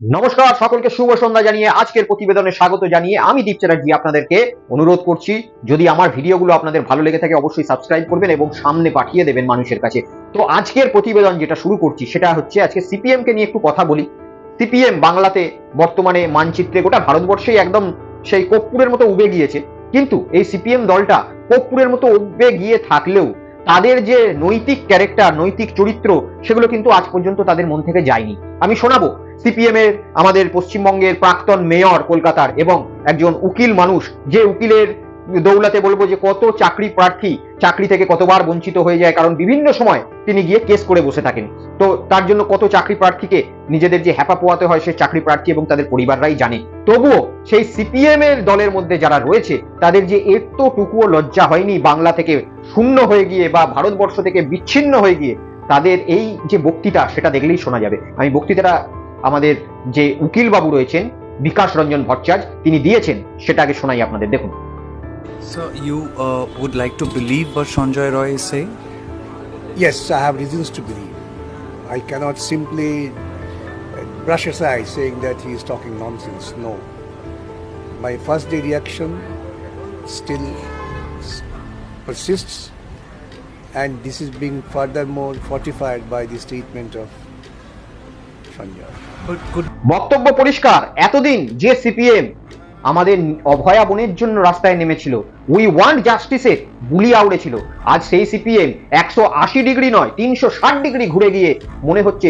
নমস্কার, সকলকে শুভ সন্ধ্যা জানিয়ে আজকের প্রতিবেদনে স্বাগত জানিয়ে আমি দীপ চ্যাটার্জি আপনাদেরকে অনুরোধ করছি, যদি আমার ভিডিওগুলো আপনাদের ভালো লেগে থাকে অবশ্যই সাবস্ক্রাইব করবেন এবং সামনে পাঠিয়ে দেবেন মানুষের কাছে। তো আজকের প্রতিবেদন যেটা শুরু করছি, সেটা হচ্ছে আজকে সিপিএম কে নিয়ে একটু কথা বলি। সিপিএম বাংলাতে বর্তমানে মানচিত্রে গোটা ভারতবর্ষেই একদম সেই কর্পূরের মতো উবে গিয়েছে। কিন্তু এই সিপিএম দলটা কর্পূরের মতো উবে গিয়ে থাকলেও তাদের যে নৈতিক ক্যারেক্টার নৈতিক চরিত্র, সেগুলো কিন্তু আজ পর্যন্ত তাদের মন থেকে যায়নি। আমি শোনাবো, সিপিএম এর, আমাদের পশ্চিমবঙ্গের প্রাক্তন মেয়র কলকাতার এবং একজন উকিল মানুষ, যে উকিলের দৌলাতে বলব যে কত চাকরি প্রার্থী চাকরি থেকে কতবার বঞ্চিত হয়ে যায়, কারণ বিভিন্ন সময় তিনি গিয়ে কেস করে বসে থাকেন। তো তার জন্য কত চাকরি প্রার্থীকে নিজেদের যে হ্যাপা পোয়াতে হয় সেই চাকরি প্রার্থী এবং তাদের পরিবাররাই জানে। তবুও সেই সিপিএম এর দলের মধ্যে যারা রয়েছে, তাদের যে একটুটুকুও লজ্জা হয়নি বাংলা থেকে শূন্য হয়ে গিয়ে বা ভারতবর্ষ থেকে বিচ্ছিন্ন হয়ে গিয়ে, তাদের এই যে বক্তৃতা সেটা দেখলেই শোনা যাবে। আমি বক্তৃতাটা আমাদের যে উকিল বাবু রয়েছেন বিকাশ রঞ্জন ভট্টাচার্য, তিনি দিয়েছেন, সেটা আগে শোনাই আপনাদের। দেখুন। So you uh, would like to believe what Sanjay Roy is saying? Yes, I have reasons to believe. I cannot simply brush aside saying that he is talking nonsense. No. My first day reaction still persists, and this is being furthermore fortified by the statement of Sanjay. বক্তব্য পরিষ্কার এতদিন যে CPM আমাদের অভয়া বোনের জন্য রাস্তায় নেমেছিল। We want জাস্টিসে বুলি আউড়েছিল। আজ সেই সিপিএম একশো আশি ডিগ্রি নয়, তিনশো ষাট ডিগ্রি ঘুরে গিয়ে মনে হচ্ছে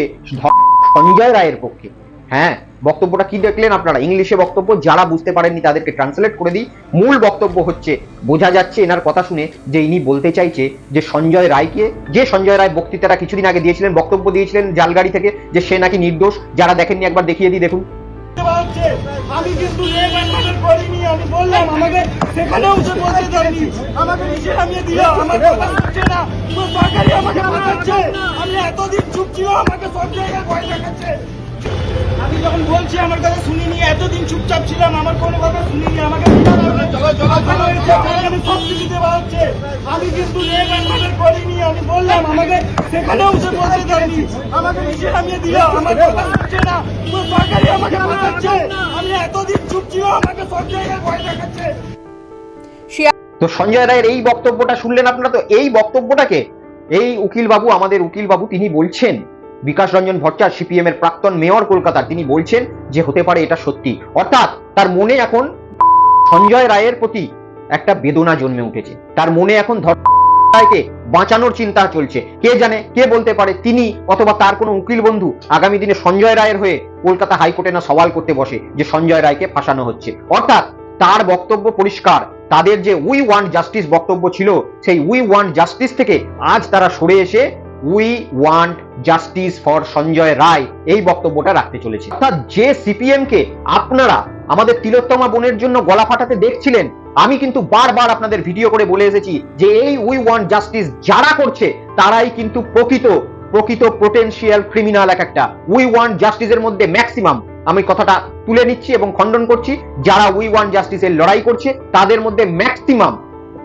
সঞ্জয় রায়ের পক্ষে। হ্যাঁ বক্তব্যটা কি দেখলেন আপনারা? ইংলিশে বক্তব্য, যারা বুঝতে পারেননি তাদেরকে ট্রান্সলেট করে দিই। মূল বক্তব্য হচ্ছে, বোঝা যাচ্ছে এনার কথা শুনে যে ইনি বলতে চাইছে যে সঞ্জয় রায়কে, যে সঞ্জয় রায় বক্তৃতাটা কিছুদিন আগে দিয়েছিলেন, বক্তব্য দিয়েছিলেন জালগাড়ি থেকে যে সে নাকি নির্দোষ। যারা দেখেননি একবার দেখিয়ে দিই, দেখুন। হচ্ছে। আমি কিন্তু করিনি আমি বললাম আমাকে সেখানেও সে বলতে দেয়নি আমাকে নিচে নামিয়ে দিল আমার কথা শুনছে না। পুরো সরকারি আমাকে আমি এতদিন চুপ ছিল আমাকে সব জায়গায় ভয় দেখাচ্ছে। আমি যখন বলছি আমার কথা শুনিনি, এতদিন চুপচাপ ছিলাম, আমার কোনো কথা শুনিনি, আমাকে আমি কিন্তু করিনি, আমি বললাম, আমাকে সেখানেও সে বলতে দেয়নি। আমাকে নামিয়ে দিল আমার কথা না। আমাকে আমি এতদিন চুপ আমাকে সব তো সঞ্জয় রায়ের এই বক্তব্যটা শুনলেন আপনারা তো? এই বক্তব্যটাকে এই উকিল বাবু আমাদের উকিল বাবু তিনি বলছেন। বিকাশ রঞ্জন ভট্টাচার্য, সিপিএম এর প্রাক্তন মেয়র কলকাতার, তিনি বলছেন যে হতে পারে এটা সত্যি। অর্থাৎ তার মনে এখন সঞ্জয় রায়ের প্রতি একটা বেদনা জন্মে উঠেছে। তার মনে এখন ধর রায়কে বাঁচানোর চিন্তা চলছে। কে জানে, কে বলতে পারে, তিনি অথবা তার কোনো উকিল বন্ধু আগামী দিনে সঞ্জয় রায়ের হয়ে কলকাতা হাইকোর্টে না সওয়াল করতে বসে যে সঞ্জয় রায়কে ফাঁসানো হচ্ছে। অর্থাৎ তার বক্তব্য পরিষ্কার, তাদের যে উই ওয়ান্ট জাস্টিস বক্তব্য ছিল, সেই উই ওয়ান্ট জাস্টিস থেকে আজ তারা সরে এসে we want justice for Sanjay Roy এই বক্তব্যটা রাখতে চলেছে। অর্থাৎ যে সিপিএম কে আপনারা আমাদের তিলোত্তমা বোনের জন্য গলা ফাটাতে দেখছিলেন, আমি কিন্তু বারবার আপনাদের ভিডিও করে বলে এসেছি যে এই উই ওয়ান্ট জাস্টিস যারা করছে, তারাই কিন্তু প্রকৃত প্রকৃত পোটেনশিয়াল ক্রিমিনাল এক একটা। উই ওয়ান্ট জাস্টিসের মধ্যে ম্যাক্সিমাম আমি কথাটা তুলে নিচ্ছি এবং খণ্ডন করছি, যারা উই ওয়ান্ট জাস্টিসের লড়াই করছে, তাদের মধ্যে ম্যাক্সিমাম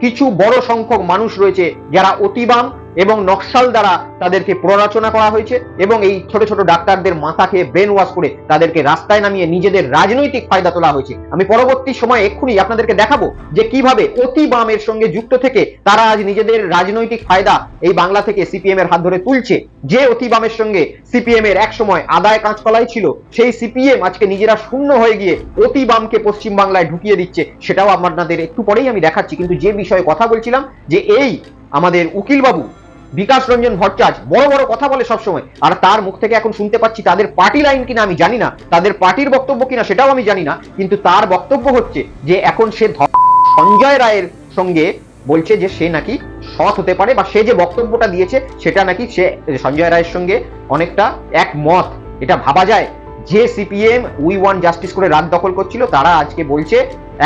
কিছু বড় সংখ্যক মানুষ রয়েছে যারা অতিবাম এবং নকশাল দ্বারা তাদেরকে প্ররোচনা করা হয়েছে এবং এই ছোট ছোট ডাক্তারদের মাথা খেয়ে ব্রেন ওয়াশ করে তাদেরকে রাস্তায় নামিয়ে নিজেদের রাজনৈতিক ফায়দা তোলা হয়েছে। আমি পরবর্তী সময় এক্ষুনি আপনাদেরকে দেখাবো যে কীভাবে অতি বামের সঙ্গে যুক্ত থেকে তারা আজ নিজেদের রাজনৈতিক ফায়দা এই বাংলা থেকে সিপিএম এর হাত ধরে তুলছে। যে অতি বামের সঙ্গে সিপিএম এর এক সময় আদায় কাঁচকলাই ছিল, সেই সিপিএম আজকে নিজেরা শূন্য হয়ে গিয়ে অতি বামকে পশ্চিম বাংলায় ঢুকিয়ে দিচ্ছে, সেটাও আপনাদের একটু পরেই আমি দেখাচ্ছি। কিন্তু যে বিষয়ে কথা বলছিলাম, যে এই আমাদের উকিল বাবু বিকাশ রঞ্জন ভট্টাচার্য বড় বড় কথা বলে সবসময়। আর তার মুখ থেকে এখন শুনতে পাচ্ছি তাদের পার্টি লাইন কিনা আমি জানি না, তাদের পার্টির বক্তব্য কিনা সেটাও আমি জানি না, কিন্তু তার বক্তব্য হচ্ছে যে এখন সে সঞ্জয় রায়ের সঙ্গে বলছে যে সে নাকি সৎ হতে পারে বা সে যে বক্তব্যটা দিয়েছে সেটা নাকি সে সঞ্জয় রায়ের সঙ্গে অনেকটা একমত। এটা ভাবা যায়? যে সিপিএম উই ওয়ান জাস্টিস করে রাত দখল করছিল, তারা আজকে বলছে,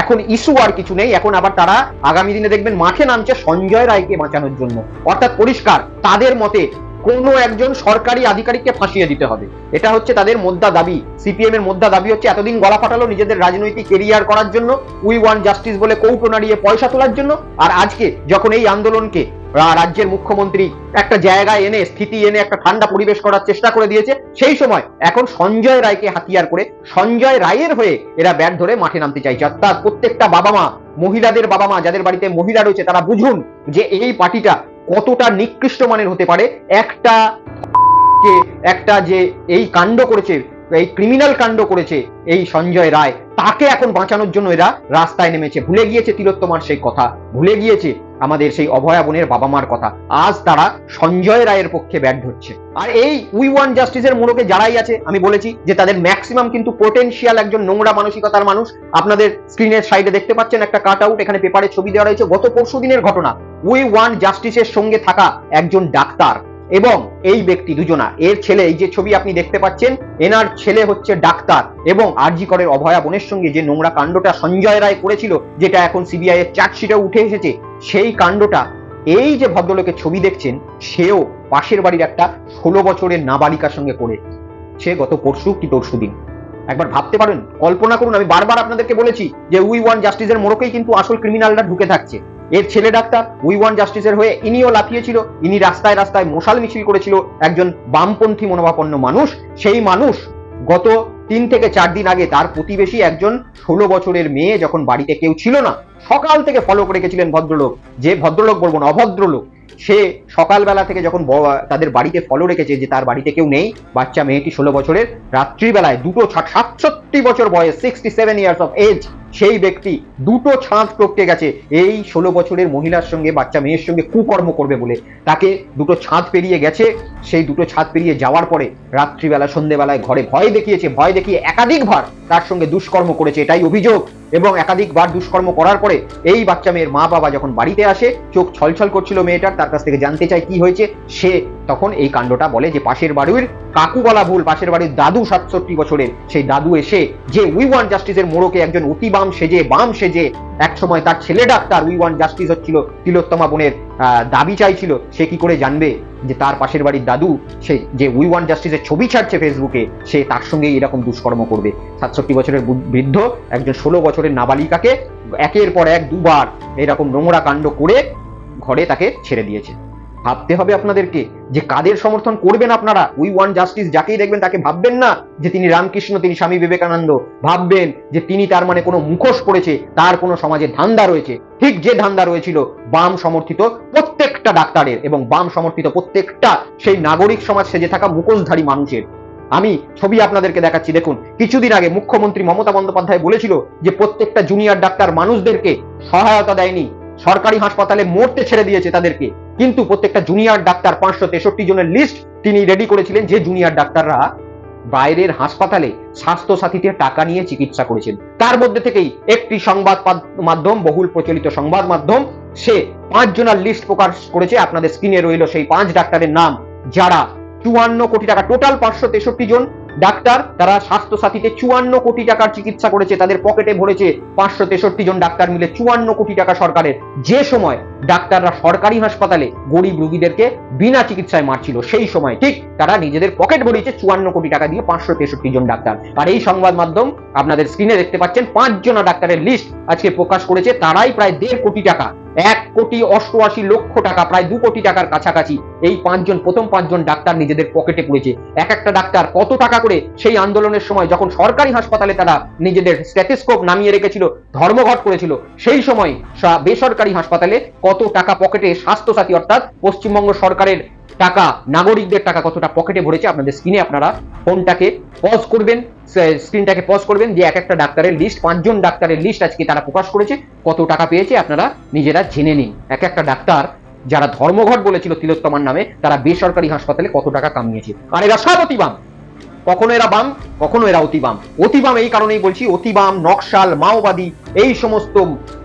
এখন ইস্যু আর কিছু নেই, এখন আবার তারা আগামী দিনে দেখবেন মাঠে নামছে সঞ্জয় রায়কে বাঁচানোর জন্য। অর্থাৎ পরিষ্কার, তাদের মতে কোনো একজন সরকারি আধিকারিককে ফাঁসিয়ে দিতে হবে। এটা হচ্ছে তাদের মোদ্দা দাবি। সিপিএম এর মোদ্দা দাবি হচ্ছে, এতদিন গলা ফাটালো নিজেদের রাজনৈতিক কেরিয়ার করার জন্য, উই ওয়ান জাস্টিস বলে কৌটো নাড়িয়ে পয়সা তোলার জন্য, আর আজকে যখন এই আন্দোলনকে রাজ্যের মুখ্যমন্ত্রী একটা জায়গায় এনে, স্থিতি এনে একটা ঠান্ডা পরিবেশ করার চেষ্টা করে দিয়েছে। সেই সময় এখন সঞ্জয় রায়কে হাতিয়ার করে সঞ্জয় রায়ের হয়ে এরা ব্যাট ধরে মাঠে নামতে চাইছে। অর্থাৎ প্রত্যেকটা বাবা মা মহিলাদের বাবা মা যাদের বাড়িতে মহিলা রয়েছে, তারা বুঝুন যে এই পার্টিটা কতটা নিকৃষ্ট মানের হতে পারে। একটা একটা যে এই কাণ্ড করেছে এই ক্রিমিনাল কাণ্ড করেছে এই সঞ্জয় রায়। তাকে এখন বাঁচানোর জন্য এরা রাস্তায় নেমেছে। ভুলে গিয়েছে তিলোত্তমার সেই কথা। ভুলে গিয়েছে আমাদের সেই অভয়া বোনের বাবা মার কথা। আজ তারা সঞ্জয় রায়ের পক্ষে ব্যাট ধরছে। আর এই উই ওয়ান জাস্টিসের মোড়কে যারাই আছে, আমি বলেছি যে তাদের ম্যাক্সিমাম কিন্তু পোটেনশিয়াল একজন নোংরা মানসিকতার মানুষ আপনাদের স্ক্রিনের সাইডে দেখতে পাচ্ছেন একটা কাট আউট এখানে পেপারে ছবি দেওয়া রয়েছে। গত পরশু দিনের ঘটনা, উই ওয়ান জাস্টিসের সঙ্গে থাকা একজন ডাক্তার। এবং এই ব্যক্তি দুজনা, এর ছেলে, এই যে ছবি আপনি দেখতে পাচ্ছেন, এনার ছেলে হচ্ছে ডাক্তার এবং আরজি করের অভয়া বোনের সঙ্গে যে নোংরা কাণ্ডটা সঞ্জয় রায় করেছিল, যেটা এখন সিবিআই এর চার্জশিটে উঠে এসেছে, সেই কাণ্ডটা, এই যে ভদ্রলোকের ছবি দেখছেন, সেও পাশের বাড়ির একটা ষোলো বছরের নাবালিকার সঙ্গে করে সে গত পরশু কি পরশু দিন। একবার ভাবতে পারেন, কল্পনা করুন, আমি বারবার আপনাদেরকে বলেছি যে উই ওয়ান জাস্টিসের মোড়কেই কিন্তু আসল ক্রিমিনালরা ঢুকে থাকছে। এর ছেলে ডাক্তার উই ওয়ান জাস্টিসের হয়ে ইনিও লাফিয়েছিল। ইনি রাস্তায় রাস্তায় মশাল মিছিল করেছিল। একজন বামপন্থী মনোভাপন্ন মানুষ। সেই মানুষ গত তিন থেকে চার দিন আগে তার প্রতিবেশী একজন ষোলো বছরের মেয়ে যখন বাড়িতে কেউ ছিল না, সকাল থেকে ফলো করে রেখেছিলেন ভদ্রলোক। যে ভদ্রলোক বলব না, অভদ্রলোক। সে সকালবেলা থেকে যখন তাদের বাড়িতে ফলো রেখেছে যে তার বাড়িতে কেউ নেই, বাচ্চা মেয়েটি ষোলো বছরের, রাত্রিবেলায় দুটো সাতষট্টি বছর বয়স sixty seven years of age সেই ব্যক্তি দুটো ছাঁদ টপকে গেছে। এই ষোলো বছরের মহিলার সঙ্গে, বাচ্চা মেয়ের সঙ্গে কুকর্ম করবে বলে। তাকে দুটো ছাদ পেরিয়ে গেছে। সেই দুটো ছাদ পেরিয়ে যাওয়ার পরে রাত্রিবেলা, সন্ধেবেলায় ঘরে ভয় দেখিয়েছে, ভয় দেখিয়ে একাধিকবার তার সঙ্গে দুষ্কর্ম করেছে। এটাই অভিযোগ। এবং একাধিকবার দুষ্কর্ম করার পরে এই বাচ্চা মেয়ের মা বাবা যখন বাড়িতে আসে, চোখ ছলছল করছিল মেয়েটার, তার কাছ থেকে জানতে চায় কি হয়েছে, সে তখন এই কাণ্ডটা বলে যে পাশের বাড়ির কাকু বলা ভুল, পাশের বাড়ির দাদু সাতষট্টি বছরের। সেই দাদু এসে যে উই ওয়ান জাস্টিসের মোড়কে একজন অতি বাম সেজে বাম সেজে এক সময় তার ছেলে ডাক্তার উই ওয়ান জাস্টিস হচ্ছিল, তিলোত্তমা বোনের দাবি চাইছিল, সে কি করে জানবে যে তার পাশের বাড়ির দাদু, সে যে উই ওয়ান জাস্টিসের ছবি ছাড়ছে ফেসবুকে, সে তার সঙ্গে এরকম দুষ্কর্ম করবে। সাতষট্টি বছরের বৃদ্ধ একজন ষোলো বছরের নাবালিকাকে একের পর এক দুবার এরকম নোংরা কাণ্ড করে ঘরে তাকে ছেড়ে দিয়েছে। ভাবতে হবে আপনাদেরকে যে কাদের সমর্থন করবেন আপনারা। উই ওয়ান জাস্টিস যাকেই দেখবেন তাকে ভাববেন না যে তিনি রামকৃষ্ণ, তিনি স্বামী বিবেকানন্দ। ভাববেন যে তিনি তার মানে কোনো মুখোশ পড়েছে, তার কোনো সমাজে ধান্দা রয়েছে। ঠিক যে ধান্দা রয়েছিল, বাম সমর্থিত প্রত্যেকটা ডাক্তারের এবং বাম সমর্থিত প্রত্যেকটা সেই নাগরিক সমাজ সেজে থাকা মুখোশধারী মানুষের। আমি ছবি আপনাদেরকে দেখাচ্ছি, দেখুন। কিছুদিন আগে মুখ্যমন্ত্রী মমতা বন্দ্যোপাধ্যায় বলেছিল যে প্রত্যেকটা জুনিয়র ডাক্তার মানুষদেরকে সহায়তা দেয়নি। সরকারি হাসপাতালে মরতে ছেড়ে দিয়েছে তাদেরকে। কিন্তু প্রত্যেকটা জুনিয়র ডাক্তার পাঁচশো তেষট্টি জনের লিস্ট তিনি রেডি করেছিলেন যে জুনিয়র ডাক্তাররা বাইরের হাসপাতালে স্বাস্থ্য সাথীতে টাকা নিয়ে চিকিৎসা করেছেন। তার মধ্যে থেকেই একটি সংবাদ মাধ্যম, বহুল প্রচলিত সংবাদ মাধ্যম, সে পাঁচ জনের লিস্ট প্রকাশ করেছে। আপনাদের স্ক্রিনে রইল সেই পাঁচ ডাক্তারের নাম, যারা চুয়ান্ন কোটি টাকা টোটাল পাঁচশো তেষট্টি জন ডাক্তার, তারা স্বাস্থ্য সাথীতে চুয়ান্ন কোটি টাকার চিকিৎসা করেছে। তাদের পকেটে ভরেছে পাঁচশো তেষট্টি জন ডাক্তার মিলে চুয়ান্ন কোটি টাকা সরকারের। যে সময় ডাক্তাররা সরকারি হাসপাতালে গরিব রোগীদেরকে বিনা চিকিৎসায় মারছিল। সেই সময় ঠিক তারা নিজেদের পকেট ভরিয়েছে চুয়ান্ন কোটি টাকা দিয়ে পাঁচশো তেষট্টি জন ডাক্তার। আর এই সংবাদ মাধ্যম আপনাদের স্ক্রিনে দেখতে পাচ্ছেন, পাঁচ জন ডাক্তারের লিস্ট আজকে প্রকাশ করেছে। তারাই প্রায় দেড় কোটি টাকা, এক কোটি অষ্টআশি লক্ষ টাকা, প্রায় দু কোটি টাকার কাছাকাছি এই পাঁচজন প্রথম পাঁচজন ডাক্তার নিজেদের পকেটে পড়েছে। এক একটা ডাক্তার কত টাকা করে সেই আন্দোলনের সময় যখন সরকারি হাসপাতালে তারা নিজেদের স্ট্যাথিস্কোপ নামিয়ে রেখেছিল, ধর্মঘট করেছিল, সেই সময় বেসরকারি হাসপাতালে কত টাকা পকেটে স্বাস্থ্যসাথী অর্থাৎ পশ্চিমবঙ্গ সরকারের টাকা, নাগরিকদের টাকা কতটা পকেটে ভরেছে আপনাদের স্ক্রিনে আপনারা ফোনটাকে পজ করবেন স্ক্রিনটাকে পজ করবেন যে এক একটা ডাক্তারের লিস্ট পাঁচজন ডাক্তারের লিস্ট আজকে তারা প্রকাশ করেছে, কত টাকা পেয়েছে আপনারা নিজেরা জেনে নিন। এক একটা ডাক্তার যারা ধর্মঘট বলেছিল তিলোত্তমার নামে, তারা বেসরকারি হাসপাতালে কত টাকা কামিয়েছে। আর এরা সব কখনো এরা বাম, কখনো এরা অতিবাম। অতিবাম এই কারণেই বলছি, অতিবাম, নকশাল, মাওবাদী, এই সমস্ত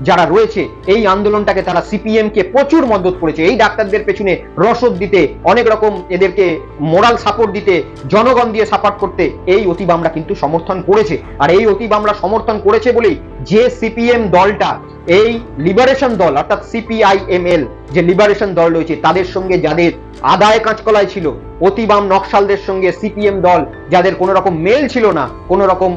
যারা রয়েছে, এই আন্দোলনটাকে তারা সিপিএম কে প্রচুর মদত করেছে। এই ডাক্তারদের পেছনে রসদ দিতে, অনেক রকম এদেরকে মোরাল সাপোর্ট দিতে, জনগণ দিয়ে সাপোর্ট করতে এই অতিবামরা কিন্তু সমর্থন করেছে। আর এই অতিবামরা সমর্থন করেছে বলেই যে সিপিএম দলটা, এই লিবারেশন দল, অর্থাৎ সিপিআইএমএল যে লিবারেশন দল রয়েছে, তাদের সঙ্গে যাদের আদায় কাঁচকলায় ছিল, অতিবাম নকশালদের সঙ্গে সিপিএম দল, যাদের কোনো রকম মেল ছিল না, কোনো রকম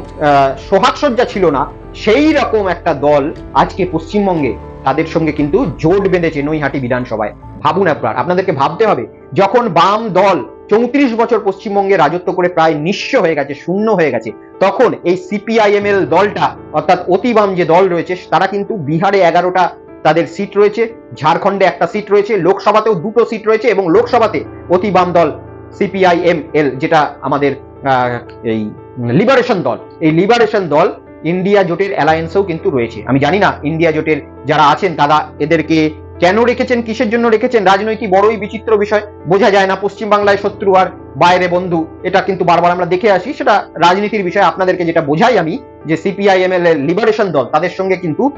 সোহাগসজ্জা ছিল না, সেই রকম একটা দল আজকে পশ্চিমবঙ্গে তাদের সঙ্গে কিন্তু জোট বেঁধেছে নৈহাটি বিধানসভায়। ভাবুন আপনার আপনাদেরকে ভাবতে হবে, যখন বাম দল চৌত্রিশ বছর পশ্চিমবঙ্গে রাজত্ব করে প্রায় নিঃস্ব হয়ে গেছে, শূন্য হয়ে গেছে। তখন এই সিপিআইএমএল দলটা, অর্থাৎ অতিবাম যে দল রয়েছে, তারা কিন্তু বিহারে এগারোটা তাদের সিট রয়েছে, ঝাড়খণ্ডে একটা সিট রয়েছে, লোকসভাতেও দুটো সিট রয়েছে এবং লোকসভাতে অতি বাম দল সিপিআইএমএল, যেটা আমাদের এই লিবারেশন দল। এই লিবারেশন দল ইন্ডিয়া জোটের অ্যালায়েন্সেও কিন্তু রয়েছে। আমি জানি না, ইন্ডিয়া জোটের যারা আছেন, তারা এদেরকে কেন রেখেছেন? কিসের জন্য রেখেছেন? রাজনৈতিক বড়ই বিচিত্র বিষয়। বোঝা যায় না পশ্চিমবাংলায় শত্রু আর বাইরে বন্ধু। এটা কিন্তু বারবার আমরা দেখে আসি। সেটা রাজনীতির বিষয়। আপনাদেরকে যেটা বোঝাই আমি, যে সিপিআইএমএল এর লিবারেশন দল তাদের সঙ্গে কিন্তু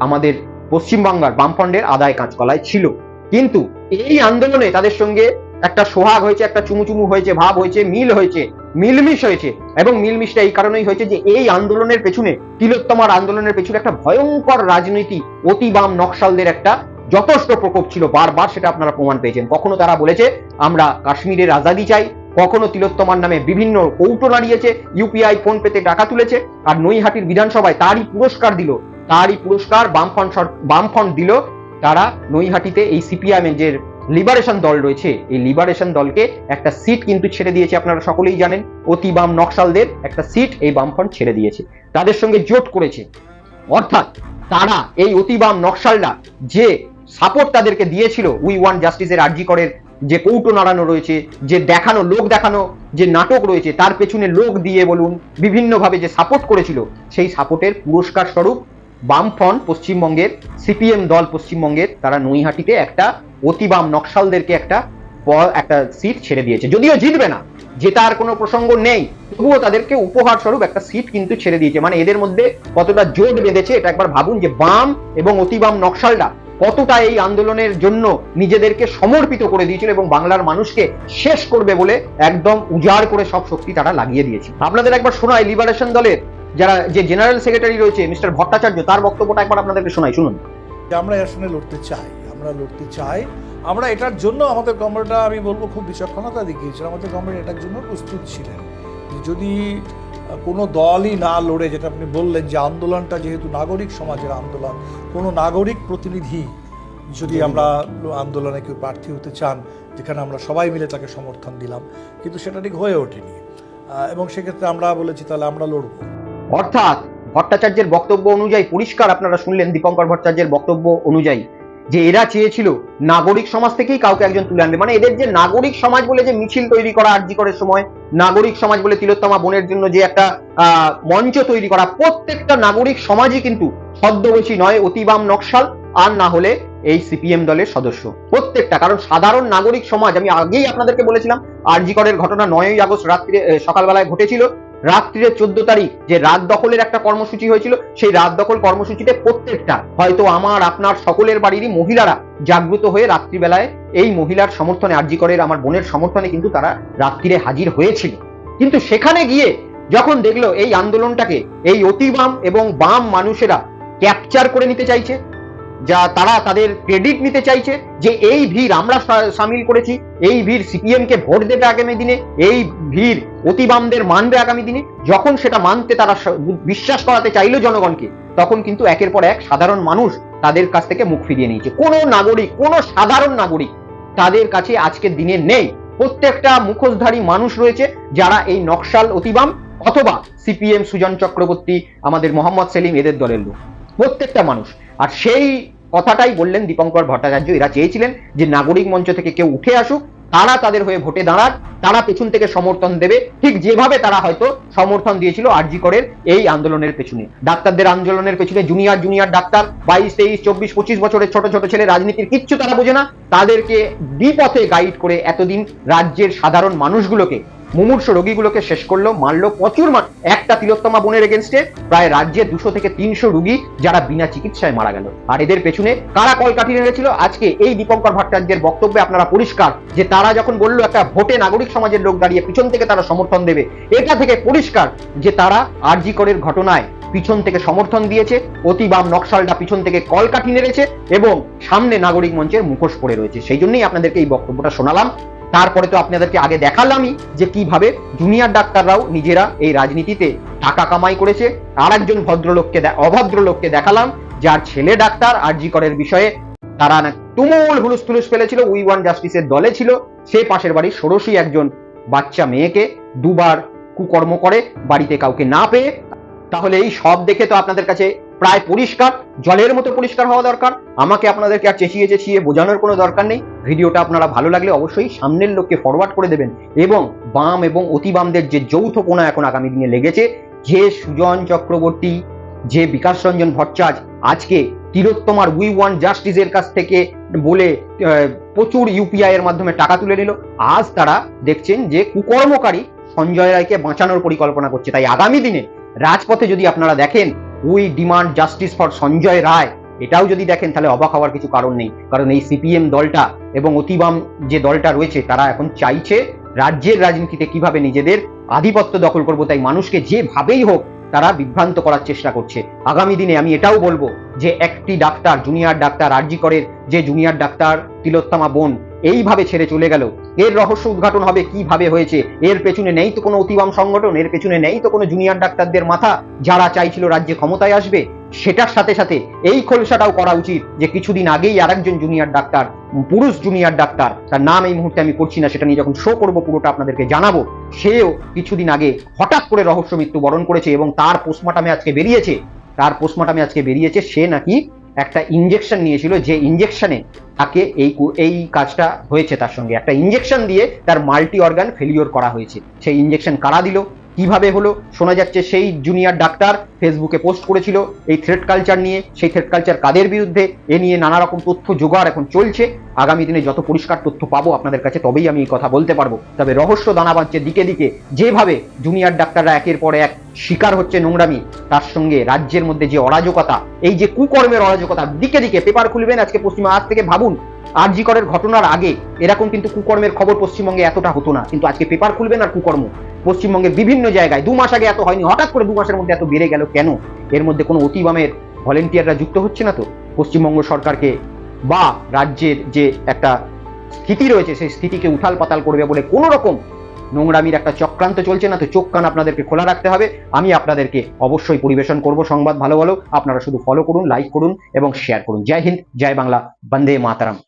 আমাদের পশ্চিমবাংলার বামফ্রন্টের আদায় কাঁচকলায় ছিল। কিন্তু এই আন্দোলনে তাদের সঙ্গে একটা সোহাগ হয়েছে, একটা চুমুচুমু হয়েছে, ভাব হয়েছে, মিল হয়েছে, মিলমিশ হয়েছে। এবং মিলমিশটা এই কারণেই হয়েছে যে এই আন্দোলনের পেছনে তিলোত্তমার আন্দোলনের পেছনে একটা ভয়ঙ্কর রাজনীতি, অতি বাম নকশালদের একটা যথেষ্ট প্রকোপ ছিল বারবার, সেটা আপনারা প্রমাণ পেয়েছেন। কখনো তারা বলেছে, আমরা কাশ্মীরের আজাদি চাই, কখনো তিলোত্তমার নামে বিভিন্ন কৌটো নাড়িয়েছে ইউপিআই ফোন পেতে টাকা তুলেছে, আর নৈহাটির বিধানসভায় তারই পুরস্কার দিল, তারই পুরস্কার বামফ্রন্ট বামফ্রন্ট দিল, তারা নৈহাটিতে এই সিপিআইএম যে লিবারেশন দল রয়েছে, এই লিবারেশন দলকে একটা সিট কিন্তু ছেড়ে দিয়েছে, আপনারা সকলেই জানেন, অতি বাম নকশালদের একটা সিট এই বামফ্রন্ট ছেড়ে দিয়েছে, তাদের সঙ্গে জোট করেছে। অর্থাৎ তারা, এই অতি বাম নকশালরা যে সাপোর্ট তাদেরকে দিয়েছিল। উই ওয়ান জাস্টিসের আর্জি করের যে কৌটো নাড়ানো রয়েছে, যে দেখানো, লোক দেখানো যে নাটক রয়েছে, তার পেছনে লোক দিয়ে বলুন, বিভিন্নভাবে যে সাপোর্ট করেছিল, সেই সাপোর্টের পুরস্কার স্বরূপ বামফ্রন্ট পশ্চিমবঙ্গের, সিপিএম দল পশ্চিমবঙ্গের, তারা নৈহাটিতে একটা অতিবাম নকশালদেরকে একটা একটা সিট ছেড়ে দিয়েছে। যদিও জিতবে না জেতার কোনো প্রসঙ্গ নেই, তবুও তাদেরকে উপহার স্বরূপ একটা সিট কিন্তু ছেড়ে দিয়েছে। মানে এদের মধ্যে কতটা জোট বেঁধেছে, এটা একবার ভাবুন যে বাম এবং অতিবাম নকশালরা কতটা এই আন্দোলনের জন্য নিজেদেরকে সমর্পিত করে দিয়েছিল এবং বাংলার মানুষকে শেষ করবে বলে একদম উজাড় করে সব শক্তি তারা লাগিয়ে দিয়েছে। আপনাদের একবার শোনায় লিবারেশন দলের যারা, যে জেনারেল সেক্রেটারি রয়েছে মিস্টার ভট্টাচার্য, তার বক্তব্যটা একবার আপনাদেরকে শোনাই, শুনুন। আমরা এর সঙ্গে লড়তে চাই, আমরা লড়তে চাই, আমরা এটার জন্য আমাদের কমরেডরা আমি বলব, খুব বিচক্ষণতা দেখিয়েছিল আমাদের কমরেড এটার জন্য প্রস্তুত ছিলেন। যদি কোনো দলই না লড়ে যেটা আপনি বললেন যে আন্দোলনটা যেহেতু নাগরিক সমাজের আন্দোলন কোনো নাগরিক প্রতিনিধি যদি আমরা আন্দোলনে কেউ প্রার্থী হতে চান যেখানে আমরা সবাই মিলে তাকে সমর্থন দিলাম কিন্তু সেটা ঠিক হয়ে ওঠেনি। এবং সেক্ষেত্রে আমরা বলেছি তাহলে আমরা লড়বো। অর্থাৎ ভট্টাচার্যের বক্তব্য অনুযায়ী পরিষ্কার আপনারা শুনলেন দীপঙ্কর ভট্টাচার্যের বক্তব্য অনুযায়ী যে এরা চেয়েছিল নাগরিক সমাজ থেকেই কাউকে একজন তুলে আনবে। মানে এদের যে নাগরিক সমাজ বলে যে মিছিল তৈরি করা, আর্জি করার সময়, নাগরিক সমাজ বলে তিলোত্তমা বোনের জন্য যে একটা মঞ্চ তৈরি করা, প্রত্যেকটা নাগরিক সমাজই কিন্তু ছদ্মবেশী নয়, অতিবাম নকশাল, আর না হলে এই সিপিএম দলের সদস্য। প্রত্যেকটা, কারণ সাধারণ নাগরিক সমাজ, আমি আগেই আপনাদেরকে বলেছিলাম, আরজি করের ঘটনা নয়ই আগস্ট রাত্রে সকালবেলায় ঘটেছিল। রাত্রিরে চোদ্দ তারিখ যে রাত দখলের একটা কর্মসূচি হয়েছিল, সেই রাত দখল কর্মসূচিতে প্রত্যেকটা, হয়তো আমার, আপনার, সকলের বাড়িরই মহিলারা জাগ্রত হয়ে রাত্রিবেলায় এই মহিলার সমর্থনে আরজি করে, আমার বোনের সমর্থনে কিন্তু তারা রাত্রিরে হাজির হয়েছিল। কিন্তু সেখানে গিয়ে যখন দেখল এই আন্দোলনটাকে, এই অতিবাম এবং বাম মানুষেরা ক্যাপচার করে নিতে চাইছে যা তারা তাদের ক্রেডিট নিতে চাইছে যে এই ভিড় আমরা সামিল করেছি, এই ভিড় সিপিএম কে ভোট দেবে আগামী দিনে, এই ভিড় অতিবামদের মানবে আগামী দিনে, যখন সেটা মানতে তারা বিশ্বাস করাতে চাইলো জনগণকে, তখন কিন্তু একের পর এক সাধারণ মানুষ তাদের কাছ থেকে মুখ ফিরিয়ে নিয়েছে। কোনো নাগরিক, কোনো সাধারণ নাগরিক তাদের কাছে আজকের দিনে নেই। প্রত্যেকটা মুখোশধারী মানুষ রয়েছে যারা এই নকশাল অতিবাম অথবা সিপিএম সুজন চক্রবর্তী, আমাদের মোহাম্মদ সেলিম, এদের দলের লোক। প্রত্যেকটা মানুষ। আর সেই কথাটাই বললেন দীপঙ্কর ভট্টাচার্য। এরা চেয়েছিলেন যে নাগরিক মঞ্চ থেকে কেউ উঠে আসুক, তারা তাদের হয়ে ভোটে দাঁড়াক, তারা পেছন থেকে সমর্থন দেবে। ঠিক যেভাবে তারা হয়তো সমর্থন দিয়েছিল আরজি করের এই আন্দোলনের পেছনে। ডাক্তারদের আন্দোলনের পেছনে, জুনিয়র জুনিয়র ডাক্তার, বাইশ, তেইশ, চব্বিশ, পঁচিশ বছরের ছোট ছোট ছেলে, রাজনীতির কিচ্ছু তারা বোঝে না। তাদেরকে বিপথে গাইড করে এতদিন রাজ্যের সাধারণ মানুষগুলোকে মুমূর্ষ রোগীগুলোকে শেষ করল মারলো প্রচুর মান একটা তিলোত্তমা বোনের এগেনস্টে প্রায় রাজ্যে দুশো থেকে তিনশো রুগী যারা বিনা চিকিৎসায় মারা গেল। আর এদের পেছনে কারা কলকাঠি নেড়েছিল? আজকে এই দীপঙ্কর ভট্টাচার্যের বক্তব্যে আপনারা পরিষ্কার যে তারা যখন বলল একটা ভোটে নাগরিক সমাজের লোক দাঁড়িয়ে পিছন থেকে তারা সমর্থন দেবে, এটা থেকে পরিষ্কার যে তারা আরজি করের ঘটনায় পিছন থেকে সমর্থন দিয়েছে, অতি বাম নকশালটা পিছন থেকে কলকাঠি নেড়েছে এবং সামনে নাগরিক মঞ্চের মুখোশ পড়ে রয়েছে। সেই জন্যই আপনাদেরকে এই বক্তব্যটা শোনালাম। তারপরে তো আপনাদেরকে আগে দেখালামই যে কীভাবে জুনিয়র ডাক্তাররাও নিজেরা এই রাজনীতিতে টাকা কামাই করেছে। আর একজন ভদ্রলোককে অভদ্রলোককে দেখালাম, যার ছেলে ডাক্তার, আরজি করের বিষয়ে তারা না তুমুল হুলুস তুলুস ফেলেছিল, উই ওয়ান জাস্টিসের দলে ছিল। সে পাশের বাড়ির ষোড়শী একজন বাচ্চা মেয়েকে দুবার কুকর্ম করে, বাড়িতে কাউকে না পেয়ে। তাহলে এই সব দেখে তো আপনাদের কাছে প্রায় পরিষ্কার, জলের মতো পরিষ্কার হওয়া দরকার। আমাকে আপনাদেরকে আর চেঁচিয়ে চেঁচিয়ে বোঝানোর কোনো দরকার নেই। ভিডিওটা আপনারা ভালো লাগলে অবশ্যই সামনের লোককে ফরওয়ার্ড করে দেবেন এবং বাম এবং অতি বামদের যে যৌথ কোনা এখন আগামী দিনে লেগেছে, যে সুজন চক্রবর্তী, যে বিকাশ রঞ্জন ভট্টাচার্য আজকে তিলোত্তমার উই ওয়ান জাস্টিসের কাছ থেকে বলে প্রচুর ইউপিআই এর মাধ্যমে টাকা তুলে নিল। আজ তারা দেখছেন যে কুকর্মকারী সঞ্জয় রায়কে বাঁচানোর পরিকল্পনা করছে। তাই আগামী দিনে রাজপথে যদি আপনারা দেখেন we demand justice for Sanjay Roy. এটাও যদি দেখেন, তাহলে অবাক হওয়ার কিছু কারণ নেই। কারণ এই সিপিএম দলটা এবং অতিবাম যে দলটা রয়েছে, তারা এখন চাইছে রাজ্যের রাজনীতিতে কীভাবে নিজেদের আধিপত্য দখল করব, তাই মানুষকে যেভাবেই হোক তারা বিভ্রান্ত করার চেষ্টা করছে। আগামী দিনে আমি এটাও বলব যে, একটি ডাক্তার, জুনিয়র ডাক্তার আরজি করের যে জুনিয়র ডাক্তার তিলোত্তমা বোন, এইভাবে ছেড়ে চলে গেল। এর রহস্য উদ্ঘাটন হবে, কীভাবে হয়েছে? এর পেছনে নেই তো কোনো অতিবাম সংগঠন? এর পেছনে নেই তো কোনো জুনিয়র ডাক্তারদের মাথা? যারা চাইছিল রাজ্যে ক্ষমতায় আসবে, সেটার সাথে সাথে এই খোলসাটাও করা উচিত যে কিছুদিন আগেই আরেকজন জুনিয়র ডাক্তার, পুরুষ জুনিয়র ডাক্তার, তার নাম এই মুহূর্তে আমি করছি না, সেটা নিয়ে যখন শো করব পুরোটা আপনাদেরকে জানাব, সেও কিছুদিন আগে হঠাৎ করে রহস্য মৃত্যু বরণ করেছে এবং তার পোস্টমর্টমে আজকে বেরিয়েছে। তার পোস্টমর্টমে আজকে বেরিয়েছে, সে নাকি একটা ইঞ্জেকশন নিয়েছিল যে ইঞ্জেকশনে তাকে এই এই কাজটা হয়েছে তার সঙ্গে। একটা ইঞ্জেকশন দিয়ে তার মাল্টি অর্গান ফেলিওর করা হয়েছে। সেই ইঞ্জেকশন কারা দিল? কীভাবে হলো? শোনা যাচ্ছে সেই জুনিয়র ডাক্তার ফেসবুকে পোস্ট করেছিল এই থ্রেড কালচার নিয়ে। সেই থ্রেড কালচার কাদের বিরুদ্ধে? এ নিয়ে নানা রকম তথ্য জোগাড় এখন চলছে। আগামী দিনে যত পরিষ্কার তথ্য পাবো আপনাদের কাছে, তবেই আমি এই কথা বলতে পারব। তবে রহস্য দানা বাঁধছে দিকে দিকে। যেভাবে জুনিয়র ডাক্তাররা একের পর এক শিকার হচ্ছে নোংরামি, তার সঙ্গে রাজ্যের মধ্যে যে অরাজকতা, এই যে কুকর্মের অরাজকতা, দিকে দিকে পেপার খুলবেন আজকে পশ্চিমে, আজ থেকে ভাবুন আরজি করের ঘটনার আগে এরকম কিন্তু কুকর্মের খবর পশ্চিমবঙ্গে এতটা হতো না। কিন্তু আজকে পেপার খুলবেন আর কুকর্ম। পশ্চিমবঙ্গের বিভিন্ন জায়গায় দু মাস আগে এত হয়নি, হঠাৎ করে দু মাসের মধ্যে এত বেড়ে গেল কেন? এর মধ্যে কোনো অতিবামের ভলেন্টিয়াররা যুক্ত হচ্ছে না তো? পশ্চিমবঙ্গ সরকারকে বা রাজ্যের যে একটা স্থিতি রয়েছে, সেই স্থিতিকে উথাল পাতাল করবে বলে কোনো রকম নোংরামির একটা চক্রান্ত চলছে না তো? চোখ কান আপনাদেরকে খোলা রাখতে হবে। আমি আপনাদেরকে অবশ্যই পরিবেশন করব সংবাদ ভালো ভালো। আপনারা শুধু ফলো করুন লাইক করুন এবং শেয়ার করুন। জয় হিন্দ, জয় বাংলা, বন্দে মাতারাম।